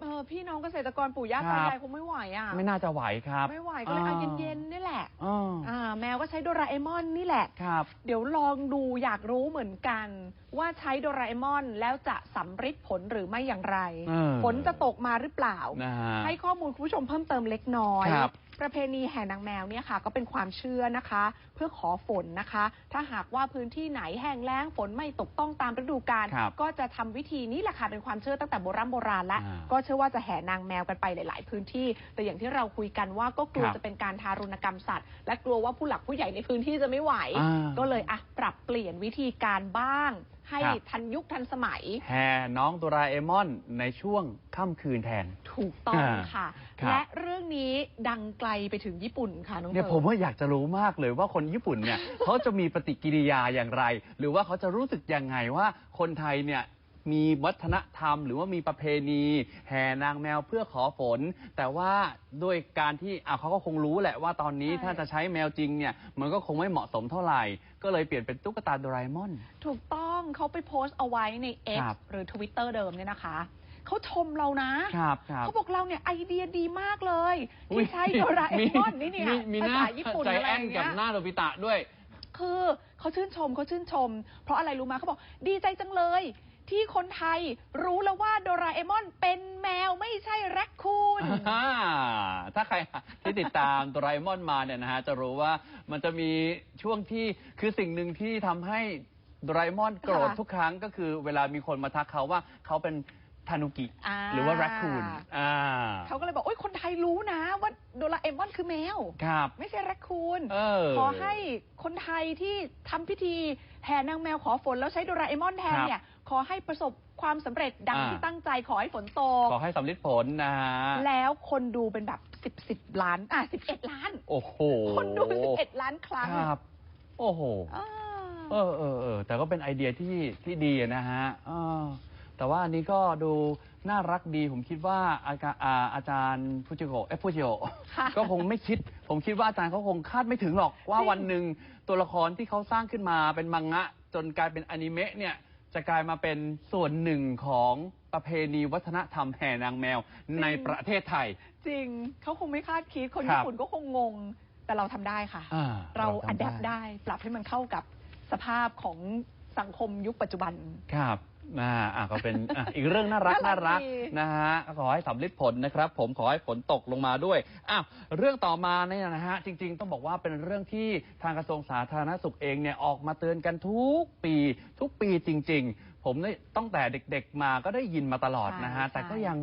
[SPEAKER 2] เออพี่น้องเกษตรกรปู่ย่า
[SPEAKER 1] ครั
[SPEAKER 2] ตา
[SPEAKER 1] บ
[SPEAKER 2] ยายคงไม่ไหวอะ
[SPEAKER 1] ไม่น่าจะไหวครับ
[SPEAKER 2] ไม่ไหวก็เลยเอาเย็นๆนี่แหละ
[SPEAKER 1] ๆอ่า
[SPEAKER 2] อ่าแมวก็ใช้โดราเอมอนนี่แหละ
[SPEAKER 1] ครับ
[SPEAKER 2] เดี๋ยวลองดูอยากรู้เหมือนกัน ว่าใช้โดราเอมอนแล้วจะสำฤทธิ์ผลหรือไม่อย่างไร
[SPEAKER 1] เออ
[SPEAKER 2] ฝนจะตกมาหรือเปล่า
[SPEAKER 1] นะฮะ
[SPEAKER 2] ให้ข้อมูลคุณผู้ชมเพิ่มเติมเล็กน้อย
[SPEAKER 1] ครับ
[SPEAKER 2] ประเพณีแห่นางแมวเนี่ยค่ะ ก็เป็นความเชื่อนะคะ เพื่อขอฝนนะคะ ถ้าหากว่าพื้นที่ไหนแห้งแล้งฝนไม่ตกต้องตามฤดูกาล
[SPEAKER 1] ครับ
[SPEAKER 2] ก็จะทำวิธีนี้แหละค่ะเป็นความเชื่อตั้งแต่โบราณโบราณแล้ว
[SPEAKER 1] อ่า
[SPEAKER 2] ก็เชื่อว่าจะแห่นางแมวกันไปหลาย ๆ พื้นที่ แต่อย่างที่เราคุยกันว่าก็กลัว
[SPEAKER 1] ครับ
[SPEAKER 2] จะเป็นการทารุณกรรมสัตว์ และกลัวว่าผู้หลักผู้ใหญ่ในพื้นที่จะไม่ไหว
[SPEAKER 1] อ่า
[SPEAKER 2] ก็เลยอะป รับเปลี่ยนวิธีการบ้าง ให้
[SPEAKER 1] ครับ
[SPEAKER 2] ทันยุคทันสมัย
[SPEAKER 1] แห่น้องโดราเอมอนในช่วงค่ำคืนแทน
[SPEAKER 2] ถูกต้อง
[SPEAKER 1] อ่า
[SPEAKER 2] ค่ะ
[SPEAKER 1] ครับ
[SPEAKER 2] และเรื่องนี้ดังไกลไปถึงญี่ปุ่นค่ะน้อง
[SPEAKER 1] เนี่ย
[SPEAKER 2] เต๋อ
[SPEAKER 1] ผมว่าอยากจะรู้มากเลยว่าคนญี่ปุ่นเนี่ย เขาจะมีปฏิกิริยาอย่างไร หรือว่าเขาจะรู้สึกยังไงว่าคนไทยเนี่ย มีวัฒนธรรม หรือว่ามีประเพณี แห่นางแมวเพื่อขอฝน แต่ว่าด้วยการที่อะเขาก็คงรู้แหละว่าตอนนี้
[SPEAKER 2] ใช่
[SPEAKER 1] ถ้าจะใช้แมวจริงเนี่ยมันก็คงไม่เหมาะสมเท่าไหร่ ก็เลยเปลี่ยนเป็นตุ๊กตาโดราเอมอน
[SPEAKER 2] ถูกต้องเขาไปโพสต์เอาไว้ใน X
[SPEAKER 1] ครับ
[SPEAKER 2] หรือ Twitter เดิมเนี่ยนะคะ เขาชมเรานะ
[SPEAKER 1] ครับครับ
[SPEAKER 2] เขาบอกเราเนี่ยไอเดียดีมากเลย
[SPEAKER 1] อุ๊ย
[SPEAKER 2] ที่ใช้โดราเอมอนนี่เนี่ย
[SPEAKER 1] มีมี
[SPEAKER 2] ภา
[SPEAKER 1] หน้า
[SPEAKER 2] ษาญี่ปุ่น
[SPEAKER 1] ใจ
[SPEAKER 2] อะไร
[SPEAKER 1] แอ
[SPEAKER 2] อนย่าง
[SPEAKER 1] กั
[SPEAKER 2] เงี้
[SPEAKER 1] บ
[SPEAKER 2] ย
[SPEAKER 1] หน้าโนบิตะด้วย
[SPEAKER 2] คือเขาชื่นชมเขาชื่นชม เพราะอะไรรู้ไหมเขาบอกดีใจจังเลย ที่คนไทยรู้แล้วว่าโดราเอมอนเป็นแมวไม่ใช่แรคคูน
[SPEAKER 1] อ่าถ้าใครที่ติดตามโดราเอมอนมาเนี่ยนะฮะจะรู้ว่ามันจะมีช่วงที่คือสิ่งหนึ่งที่ทำให้โดราเอมอนโกรธ
[SPEAKER 2] ค่ะ
[SPEAKER 1] ทุกครั้งก็คือเวลามีคนมาทักเขาว่าเขาเป็นทานุกิ
[SPEAKER 2] อ่า
[SPEAKER 1] หรือว่าแรคคูนอ่า
[SPEAKER 2] เขาก็เลยบอกโอ้ยคนไทยรู้นะ ว่าโดราเอมอนคือแมว
[SPEAKER 1] ครับ
[SPEAKER 2] ไม่ใช่แรคคูน
[SPEAKER 1] เออ
[SPEAKER 2] ขอให้คนไทยที่ทำพิธีแห่นางแมวขอฝนแล้วใช้โดราเอมอนแทน
[SPEAKER 1] ครับ
[SPEAKER 2] เนี่ย ขอให้ประสบความสำเร็จดัง
[SPEAKER 1] อ่า
[SPEAKER 2] ที่ตั้งใจขอให้ฝนตก
[SPEAKER 1] ขอให้สำลิดผลนะฮะ
[SPEAKER 2] แล้วคนดูเป็นแบบสิบสิบล้าน อะสิบเอ็ดล้าน
[SPEAKER 1] โอ้โห
[SPEAKER 2] คนดูสิบเอ็ดล้านครั้ง
[SPEAKER 1] ครับ โอ้โห
[SPEAKER 2] อ่า
[SPEAKER 1] เออเออเออแต่ก็เป็นไอเดียที่ที่ดีนะฮะเออแต่ว่าอันนี้ก็ดูน่ารักดีผมคิดว่าอาจารย์อ่าอาจารย์ฟูจิโกะเอ้ฟูจิโกะ
[SPEAKER 2] ค่ะ
[SPEAKER 1] ก็คงไม่คิด ผมคิดว่าอาจารย์เขาคงคาดไม่ถึงหรอกว่า
[SPEAKER 2] จริง
[SPEAKER 1] วันหนึ่งตัวละครที่เขาสร้างขึ้นมาเป็นมังงะ จนกลายเป็นอนิเมะเนี่ย จะกลายมาเป็นส่วนหนึ่งของประเพณีวัฒนธรรมแห่นางแมวในประเทศไทย
[SPEAKER 2] จริง เขาคงไม่คาดคิด คน
[SPEAKER 1] ครั
[SPEAKER 2] ญี่
[SPEAKER 1] บ
[SPEAKER 2] ปุ่นก็คงงง แต่เราทำได้ค่ะ
[SPEAKER 1] อ่า
[SPEAKER 2] เรา
[SPEAKER 1] ทำ
[SPEAKER 2] อัดแอปได้ ปรับให้มันเข้ากับสภาพของสังคมยุคปัจจุบัน
[SPEAKER 1] ครับ อ่าอะก็เป็นอะอีกเรื่องน่ารัก
[SPEAKER 2] น่า
[SPEAKER 1] น่า
[SPEAKER 2] รั
[SPEAKER 1] รั
[SPEAKER 2] ก
[SPEAKER 1] ก
[SPEAKER 2] ดี
[SPEAKER 1] นะฮะขอให้สำลิดผลนะครับ ผมขอให้ฝนตกลงมาด้วยอ้าวเรื่องต่อมาเนี่ยนะฮะจริง ๆ ต้องบอกว่าเป็นเรื่องที่ทางกระทรวงสาธารณสุขเองเนี่ยออกมาเตือนกันทุกปี ทุกปีจริง ๆ ผมเนี่ยตั้งแต่เด็กๆมาก็ได้ยินมาตลอดนะฮะ
[SPEAKER 2] ใช่
[SPEAKER 1] แต่ก็ยัง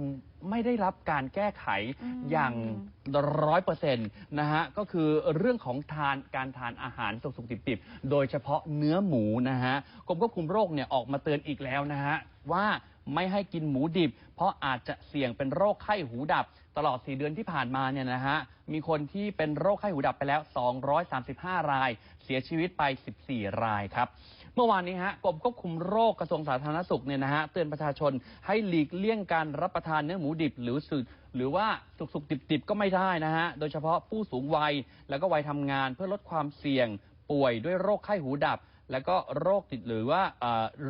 [SPEAKER 1] ไม่ได้รับการแก้ไข
[SPEAKER 2] อืม
[SPEAKER 1] อย่างร้อยเปอร์เซ็นต์นะฮะ ก็คือเรื่องของทานการทานอาหารสุกๆดิบๆ โดยเฉพาะเนื้อหมูนะฮะกรมควบคุมโรคเนี่ยออกมาเตือนอีกแล้วนะฮะ ว่าไม่ให้กินหมูดิบ เพราะอาจจะเสี่ยงเป็นโรคไข้หูดับ ตลอด 4 เดือนที่ผ่านมาเนี่ยนะฮะ มีคนที่เป็นโรคไข้หูดับไปแล้ว 235 ราย เสียชีวิตไป 14 รายครับ เมื่อวานนี้ฮะกรมควบคุมโรคกระทรวงสาธารณสุขเนี่ยนะฮะเตือนประชาชนให้หลีกเลี่ยงการรับประทานเนื้อหมูดิบหรือสุหรือว่าสุกๆดิบๆ ก็ไม่ได้นะฮะ โดยเฉพาะผู้สูงวัย แล้วก็วัยทำงานเพื่อลดความเสี่ยงป่วยด้วยโรคไข้หูดับ แล้วก็โรคติดหรือว่า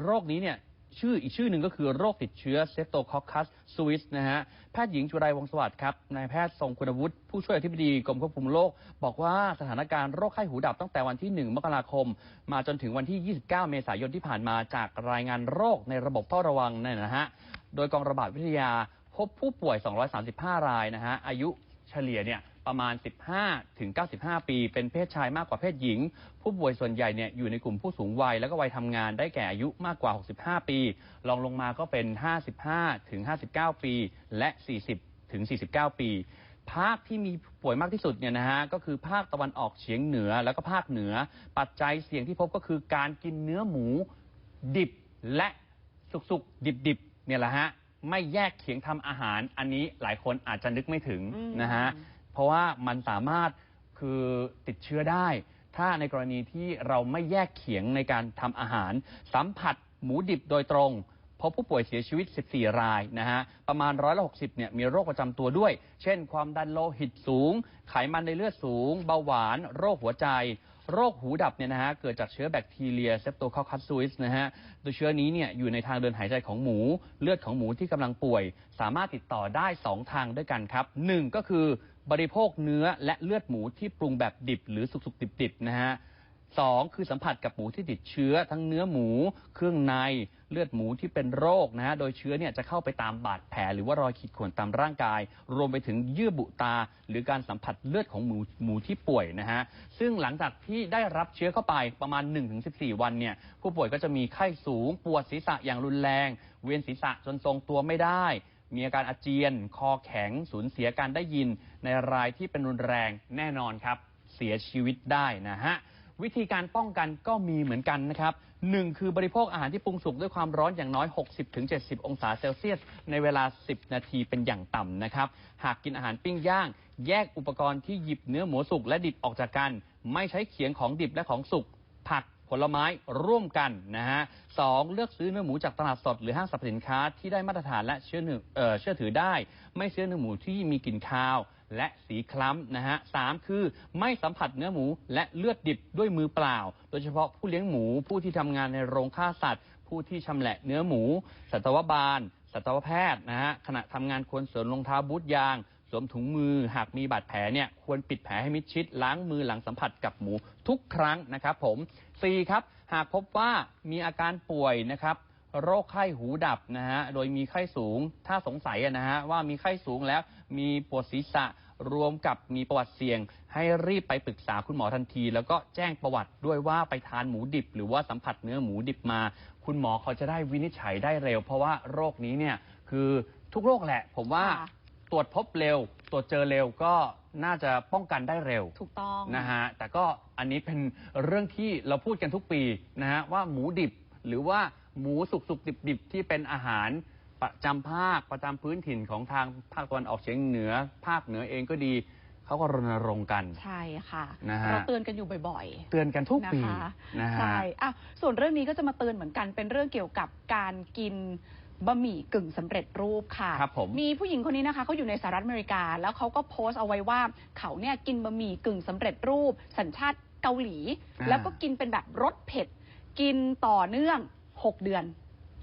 [SPEAKER 1] โรคนี้เนี่ย ชื่ออีกชื่อหนึ่งก็คือโรคติดเชื้อเซฟโตคอคัสสวิสนะฮะ แพทย์หญิงจุไรวงสวัสดิ์ครับ นายแพทย์ทรงคุณวุฒิผู้ช่วยอธิบดีกรมควบคุมโรคบอกว่าสถานการณ์โรคไข้หูดับตั้งแต่วันที่ 1 มกราคม มาจนถึงวันที่ 29 เมษายนที่ผ่านมาจากรายงานโรคในระบบเฝ้าระวังเนี่ยนะฮะ โดยกองระบาดวิทยาพบผู้ป่วย 235 รายนะฮะอายุเฉลี่ยเนี่ย ประมาณ 15 ถึง 95 ปี เป็นเพศชายมากกว่าเพศหญิง ผู้ป่วยส่วนใหญ่เนี่ยอยู่ในกลุ่มผู้สูงวัย แล้วก็วัยทำงานได้แก่อายุมากกว่า 65 ปีรองลงมาก็เป็น 55 ถึง 59 ปี และ 40 ถึง 49 ปี ภาคที่มีป่วยมากที่สุดเนี่ยนะฮะก็คือภาคตะวันออกเฉียงเหนือแล้วก็ภาคเหนือ ปัจจัยเสี่ยงที่พบก็คือการกินเนื้อหมูดิบและสุกๆดิบๆเนี่ยแหละฮะไม่แยกเขียงทำอาหารอันนี้หลายคนอาจจะนึกไม่ถึงนะฮะ เพราะว่ามันสามารถคือติดเชื้อได้ ถ้าในกรณีที่เราไม่แยกเขียงในการทำอาหาร สัมผัสหมูดิบโดยตรงพบผู้ป่วยเสียชีวิต 14 รายนะฮะ ประมาณร้อยละ60 เนี่ย มีโรคประจำตัวด้วย เช่น ความดันโลหิตสูง ไขมันในเลือดสูง เบาหวาน โรคหัวใจ โรคหูดับเนี่ยนะฮะ เกิดจากเชื้อแบคทีเรียเซปโตคอคัสซูสนะฮะโดยเชื้อนี้เนี่ย อยู่ในทางเดินหายใจของหมู เลือดของหมูที่กำลังป่วย สามารถติดต่อได้ 2 ทางด้วยกันครับหนึ่งก็คือ บริโภคเนื้อและเลือดหมูที่ปรุงแบบดิบหรือสุกๆ ดิบๆนะฮะสองคือสัมผัสกับหมูที่ติดเชื้อทั้งเนื้อหมู เครื่องในเลือดหมูที่เป็นโรคนะฮะโดยเชื้อเนี่ยจะเข้าไปตามบาดแผลหรือว่ารอยขีดข่วนตามร่างกาย รวมไปถึงเยื่อบุตา หรือการสัมผัสเลือดของหมูหมูที่ป่วยนะฮะซึ่งหลังจากที่ได้รับเชื้อเข้าไปประมาณ 1-14 วันเนี่ยผู้ป่วยก็จะมีไข้สูงปวดศีรษะอย่างรุนแรง เวียนศีรษะจนทรงตัวไม่ได้ มีอาการอาเจียน คอแข็ง สูญเสียการได้ยิน ในรายที่เป็นรุนแรงแน่นอนครับ เสียชีวิตได้นะฮะ วิธีการป้องกันก็มีเหมือนกันนะครับหนึ่งคือบริโภคอาหารที่ปรุงสุกด้วยความร้อนอย่างน้อย 60-70 องศาเซลเซียส ในเวลา 10 นาทีเป็นอย่างต่ำนะครับ หากกินอาหารปิ้งย่าง แยกอุปกรณ์ที่หยิบเนื้อหมูสุกและดิบออกจากกัน ไม่ใช้เขียงของดิบและของสุกผัก ผลไม้ร่วมกันนะฮะสองเลือกซื้อเนื้อหมูจากตลาดสดหรือห้างสรรพสินค้าที่ได้มาตรฐานและเชื่อหนึ่งเอ่อเชื่อถือได้ ไม่ซื้อเนื้อหมูที่มีกลิ่นคาว และสีคล้ำนะฮะสามคือไม่สัมผัสเนื้อหมูและเลือดดิบด้วยมือเปล่า โดยเฉพาะผู้เลี้ยงหมูผู้ที่ทำงานในโรงฆ่าสัตว์ ผู้ที่ชำแหละเนื้อหมู สัตวบาล สัตวแพทย์นะฮะขณะทำงานควรสวมรองเท้าบูทยาง สวมถุงมือหากมีบาดแผลเนี่ยควรปิดแผลให้มิดชิด ล้างมือหลังสัมผัสกับหมูทุกครั้งนะครับผม 4. ครับหากพบว่ามีอาการป่วยนะครับโรคไข้หูดับนะฮะโดยมีไข้สูงถ้าสงสัยนะฮะว่ามีไข้สูงแล้วมีปวดศีรษะรวมกับมีประวัติเสี่ยง ให้รีบไปปรึกษาคุณหมอทันที แล้วก็แจ้งประวัติด้วยว่าไปทานหมูดิบ หรือว่าสัมผัสเนื้อหมูดิบมา คุณหมอเขาจะได้วินิจฉัยได้เร็ว เพราะว่าโรคนี้เนี่ยคือทุกโรคแหละ ผมว่า ตรวจพบเร็ว ตรวจเจอเร็วก็น่าจะป้องกันได้เร็ว
[SPEAKER 2] ถูกต้อง
[SPEAKER 1] นะฮะแต่ก็อันนี้เป็นเรื่องที่เราพูดกันทุกปีนะฮะว่าหมูดิบหรือว่าหมูสุกสุกดิบดิบๆที่เป็นอาหารประจำภาคประจำพื้นถิ่นของทางภาคตะวันออกเฉียงเหนือ ภาคเหนือเองก็ดีเขาก็รณรงค์กัน
[SPEAKER 2] ใช่ค่ะ
[SPEAKER 1] นะฮะ
[SPEAKER 2] เราเตือนกันอยู่บ่อย ๆ
[SPEAKER 1] เตือนกันทุกปี
[SPEAKER 2] นะคะ
[SPEAKER 1] นะฮะ
[SPEAKER 2] ใช่อะส่วนเรื่องนี้ก็จะมาเตือนเหมือนกัน เป็นเรื่องเกี่ยวกับการกิน บะหมี่กึ่งสำเร็จรูปค่ะ
[SPEAKER 1] ครับผม
[SPEAKER 2] มีผู้หญิงคนนี้นะคะเขาอยู่ในสหรัฐอเมริกา แล้วเขาก็โพสต์เอาไว้ว่า เขาเนี่ยกินบะหมี่กึ่งสำเร็จรูป สัญชาติเกาหลี
[SPEAKER 1] อ่า
[SPEAKER 2] แล้วก็กินเป็นแบบรสเผ็ด กินต่อเนื่อง 6 เดือน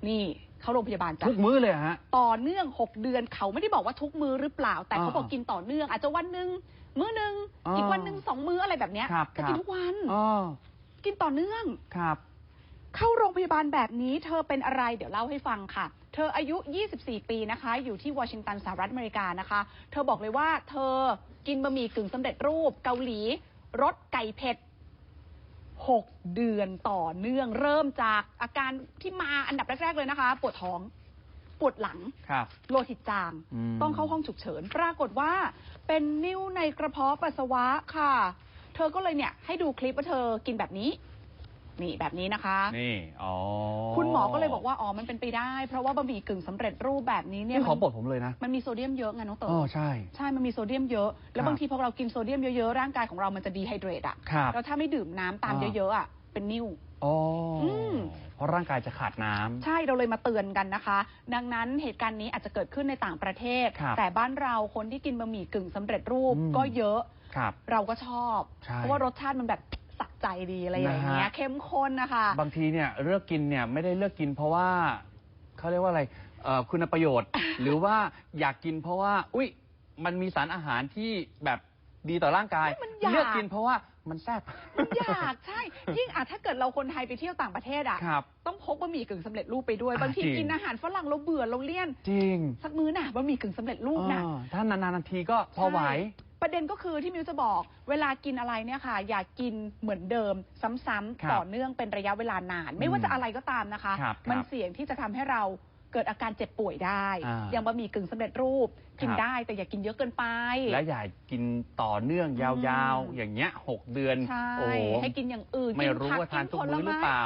[SPEAKER 2] นี่เข้าโรงพยาบาลจ้ะ
[SPEAKER 1] ทุกมื้อเลยเหรอฮะ
[SPEAKER 2] ต่อเนื่อง 6 เดือนเขาไม่ได้บอกว่าทุกมือหรือเปล่า แต่เขา
[SPEAKER 1] อ่า
[SPEAKER 2] บอกกินต่อเนื่อง อาจจะวันหนึ่งมื้อหนึ่ง
[SPEAKER 1] อ่า
[SPEAKER 2] อีกวันหนึ่งสองมื้ออะไรแบบเนี้ย
[SPEAKER 1] ครับ
[SPEAKER 2] แต่
[SPEAKER 1] ครับ
[SPEAKER 2] กินทุกวัน
[SPEAKER 1] อ๋อ
[SPEAKER 2] กินต่อเนื่อง
[SPEAKER 1] ครับ
[SPEAKER 2] เข้าโรงพยาบาลแบบนี้เธอเป็นอะไรเดี๋ยวเล่าให้ฟังค่ะ เธออายุ 24 ปีนะคะ อยู่ที่วอชิงตันสหรัฐอเมริกานะคะ เธอบอกเลยว่าเธอกินบะหมี่กึ่งสำเร็จรูปเกาหลีรสไก่เผ็ด6 เดือนต่อเนื่องเริ่มจากอาการที่มาอันดับแรก ๆ เลยนะคะ ปวดท้อง ปวดหลัง
[SPEAKER 1] ครับ
[SPEAKER 2] โลหิตจาง
[SPEAKER 1] อืม
[SPEAKER 2] ต้องเข้าห้องฉุกเฉิน ปรากฏว่าเป็นนิ่วในกระเพาะปัสสาวะค่ะ เธอก็เลยเนี่ยให้ดูคลิปว่าเธอกินแบบนี้ นี่แบบนี้นะคะ
[SPEAKER 1] นี่อ๋อ
[SPEAKER 2] คุณหมอก็เลยบอกว่าอ๋อมันเป็นไปได้ เพราะว่าบะหมี่กึ่งสำเร็จรูปแบบนี้เนี่ย
[SPEAKER 1] นี่ขอ
[SPEAKER 2] มัน
[SPEAKER 1] บทผมเลยนะ
[SPEAKER 2] มันมีโซเดียมเยอะไงน้องเต๋
[SPEAKER 1] อ๋อ
[SPEAKER 2] อ
[SPEAKER 1] ใช่
[SPEAKER 2] ใช่มันมีโซเดียมเยอะ แล้
[SPEAKER 1] ควรับ
[SPEAKER 2] บางทีพอเรากินโซเดียมเยอะๆร่างกายของเรามันจะดีไฮเดรตอะ
[SPEAKER 1] ครับ
[SPEAKER 2] แล้วถ้าไม่ดื่มน้ำตาม
[SPEAKER 1] อ่า
[SPEAKER 2] เยอะๆอะเป็นนิ่ว
[SPEAKER 1] อ๋ออ
[SPEAKER 2] ม
[SPEAKER 1] เพราะร่างกายจะขาดน้ำ
[SPEAKER 2] ใช่เราเลยมาเตือนกันนะคะ ดังนั้นเหตุการณ์นี้อาจจะเกิดขึ้นในต่างประเทศ
[SPEAKER 1] ครับ
[SPEAKER 2] แต่บ้านเราคนที่กินบะหมี่กึ่งสำเร็จรูป
[SPEAKER 1] อืม
[SPEAKER 2] ก็เยอะ
[SPEAKER 1] ครับ
[SPEAKER 2] เราก็ชอบ
[SPEAKER 1] ใช่
[SPEAKER 2] เพราะว่ารสชาติมันแบบ สะใจดีอะไรอย่างเงี้ย
[SPEAKER 1] นะฮะ
[SPEAKER 2] เข้มข้นนะคะ
[SPEAKER 1] บางทีเนี่ยเลือกกินเนี่ยไม่ได้เลือกกินเพราะว่าเขาเรียกว่าอะไรเอ่อคุณประโยชน์ หรือว่าอยากกินเพราะว่า อุ้ยมันมีสารอาหารที่แบบดีต่อร่างกาย
[SPEAKER 2] มันอยาก
[SPEAKER 1] เลือกกินเพราะว่ามันแซ่บ
[SPEAKER 2] มันอยากใช่ ยิ่งอะถ้าเกิดเราคนไทยไปเที่ยวต่างประเทศอะ
[SPEAKER 1] ครับ
[SPEAKER 2] ต้องพกบะหมี่กึ่งสำเร็จรูปไปด้วย
[SPEAKER 1] อะ
[SPEAKER 2] บางที
[SPEAKER 1] จริง
[SPEAKER 2] กินอาหารฝรั่งเราเบื่อเราเลี่ยน
[SPEAKER 1] จริง
[SPEAKER 2] สักมื้อน่ะบะหมี่กึ่งสำเร็จรูปน่ะ
[SPEAKER 1] เออถ้านานๆทีก็พอไหว
[SPEAKER 2] ใช่ ประเด็นก็คือที่มิวจะบอกเวลากินอะไรเนี่ยค่ะ อย่ากินเหมือนเดิม ซ้ำ
[SPEAKER 1] ครับ
[SPEAKER 2] ๆต่อเนื่องเป็นระยะเวลานาน ไม่ว่าจะอะไรก็ตามนะคะ
[SPEAKER 1] ครับ
[SPEAKER 2] มัน
[SPEAKER 1] ครับ
[SPEAKER 2] เสี่ยงที่จะทำให้เราเกิดอาการเจ็บป่วยได้
[SPEAKER 1] อ่า
[SPEAKER 2] อย่างบะหมี่กึ่งสำเร็จรูป กิน
[SPEAKER 1] ครับ
[SPEAKER 2] ได้แต่อย่ากินเยอะเกินไป
[SPEAKER 1] และอย่ากินต่อเนื่องยาว
[SPEAKER 2] อืม
[SPEAKER 1] ๆ อย่างเงี้ยหกเดือน
[SPEAKER 2] ใช่
[SPEAKER 1] โอ้โห
[SPEAKER 2] ให้กินอย่างอื่น
[SPEAKER 1] ไม่
[SPEAKER 2] กิ
[SPEAKER 1] รู้
[SPEAKER 2] ผัก
[SPEAKER 1] ว่าทาน
[SPEAKER 2] กิ
[SPEAKER 1] ทุกมื้อหรือเปล่า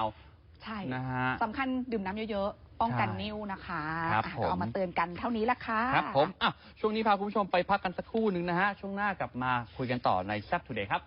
[SPEAKER 2] ใช่
[SPEAKER 1] นะฮะ
[SPEAKER 2] สำคัญดื่มน้ำเยอะๆ ป้องกัน
[SPEAKER 1] ใช่
[SPEAKER 2] นิ่วนะคะ
[SPEAKER 1] ครับ
[SPEAKER 2] อะ
[SPEAKER 1] ผม
[SPEAKER 2] เราเอามาเตือนกันเท่านี้ละค่ะ
[SPEAKER 1] ครับผมอะช่วงนี้พาคุณผู้ชมไปพักกันสักครู่หนึ่งนะฮะ ช่วงหน้ากลับมาคุยกันต่อใน s ซ p Today ครับ